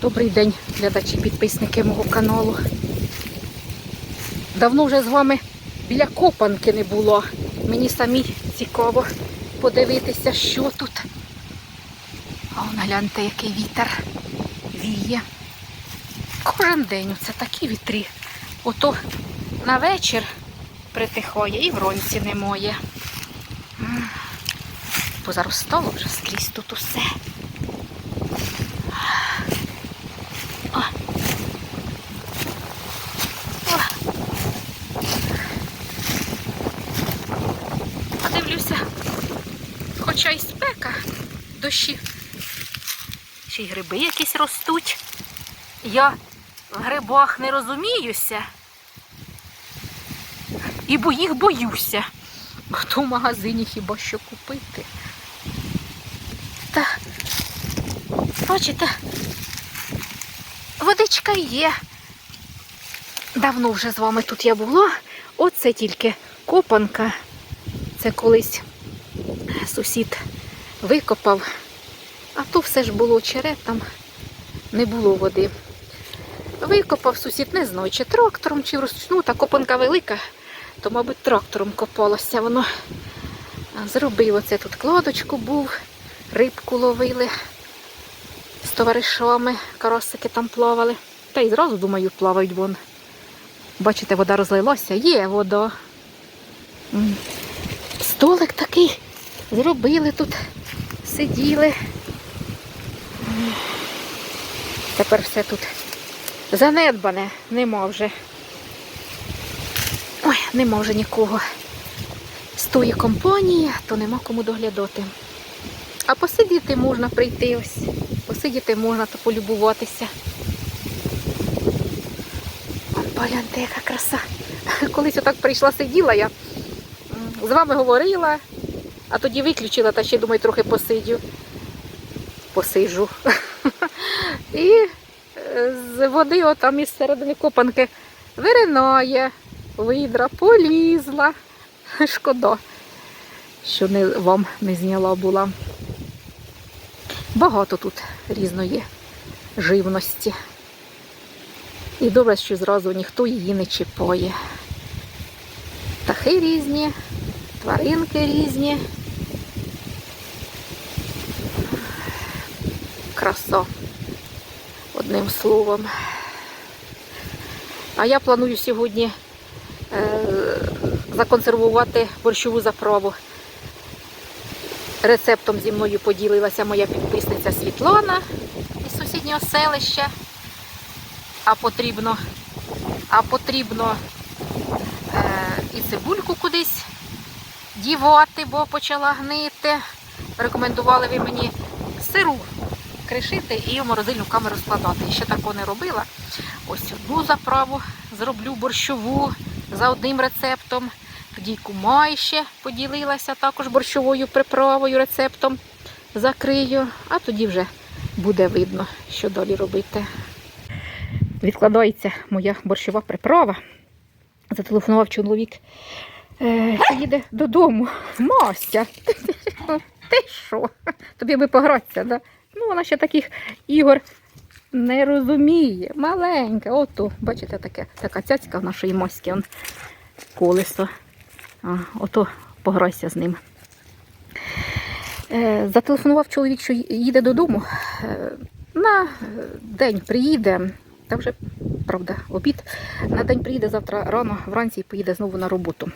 Добрий день, глядачі, підписники мого каналу. Давно вже з вами біля копанки не було. Мені самі цікаво подивитися, що тут. Он гляньте, який вітер віє. Кожен день це такі вітрі. Ото на вечір притихає і вранці немає. Позаростало вже скрізь тут усе. Хоча й спека, дощі. Ще й гриби якісь ростуть. Я в грибах не розуміюся. І бо їх боюся. Хто в магазині хіба що купити? Та, бачите, водичка є. Давно вже з вами тут я була. Оце тільки копанка. Це колись сусід викопав. А то все ж було черетом, не було води. Викопав сусід, не знаю, чи трактором, чи вручну, та копанка велика, то, мабуть, трактором копалося воно. Зробив оце тут кладочку був, рибку ловили з товаришами, карасики там плавали. Та й зразу, думаю, плавають вон. Бачите, вода розлилася, є вода. Столик такий зробили тут, сиділи. Тепер все тут занедбане, нема вже. Ой, нема вже нікого з тої компанії, то нема кому доглядати. А посидіти можна прийти ось. Посидіти можна та полюбуватися. Погляньте, яка краса. Колись отак прийшла, сиділа я, з вами говорила, а тоді виключила та ще думаю, трохи посидю. Посиджу. І е, з води отам із середини копанки виринає, видра, полізла. Шкода, що не, вам не зняла була. Багато тут різної живності. І добре, що зразу ніхто її не чіпає. Птахи різні, тваринки різні. Краса, одним словом. А я планую сьогодні е, законсервувати борщову заправу. Рецептом зі мною поділилася моя підписниця Світлана із сусіднього селища. А потрібно, а потрібно е, і цибульку кудись дівати, бо почала гнити. Рекомендували ви мені сиру кришити і в морозильну камеру складати. Ще такого не робила. Ось одну заправу зроблю борщову за одним рецептом. Тоді кумай ще поділилася також борщовою приправою, рецептом закрию, а тоді вже буде видно, що далі робити. Відкладається моя борщова приправа. Зателефонував чоловік. Е, що їде додому. Мастя. Ти що? Тобі би погратися, да? Ну, вона ще таких ігор не розуміє. Маленька. Ото, бачите, таке, така цяцька в нашої маськи. Он колесо. А, ото пограйся з ним. Е, зателефонував чоловік, що їде додому. Е, на день приїде. Та вже, правда, обід. На день приїде завтра рано, вранці і поїде знову на роботу.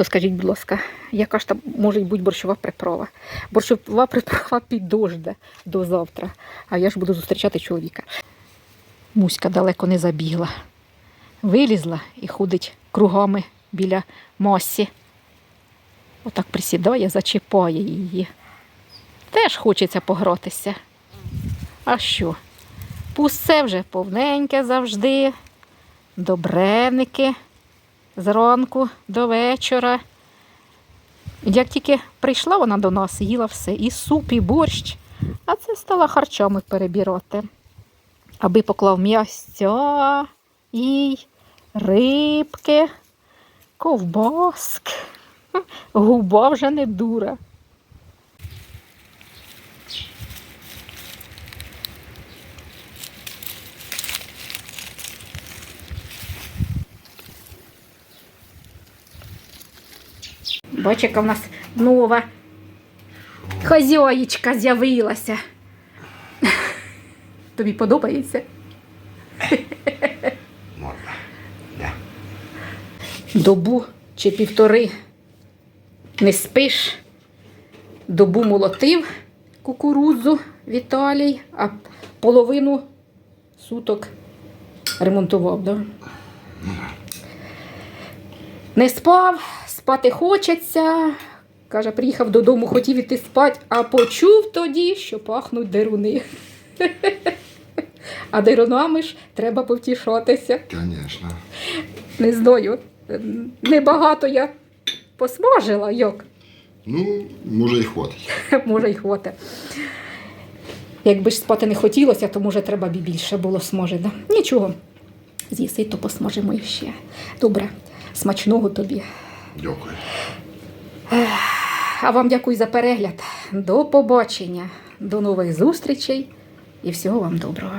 То скажіть, будь ласка, яка ж там може бути борщова приправа? Борщова приправа підожде до завтра, а я ж буду зустрічати чоловіка. Муська далеко не забігла. Вилізла і ходить кругами біля масі. Отак присідає, зачіпає її. Теж хочеться погратися. А що? Пусте вже повненьке завжди, добреники зранку до вечора. Як тільки прийшла вона до нас, їла все, і суп, і борщ, а це стала харчами перебірати. Аби поклав м'ясця, їй, рибки, ковбаски. Губа вже не дура. Бач, яка в нас нова хазяїчка з'явилася. Тобі подобається? Можна. Да. Добу чи півтори не спиш. Добу молотив кукурудзу Віталій, а половину суток ремонтував. Да? Не спав, спати хочеться. Каже, приїхав додому, хотів іти спати, а почув тоді, що пахнуть деруни. А дерунами ж треба повтішатися. Конечно. Не знаю. Небагато я посмажила, як. Ну, може і хватить. Може й хватить. Якби ж спати не хотілося, то може треба б і більше було смажити. Нічого. З'їси, то посмажимо ще. Добре, смачного тобі. Дякую. А вам дякую за перегляд. До побачення, до нових зустрічей і всього вам доброго.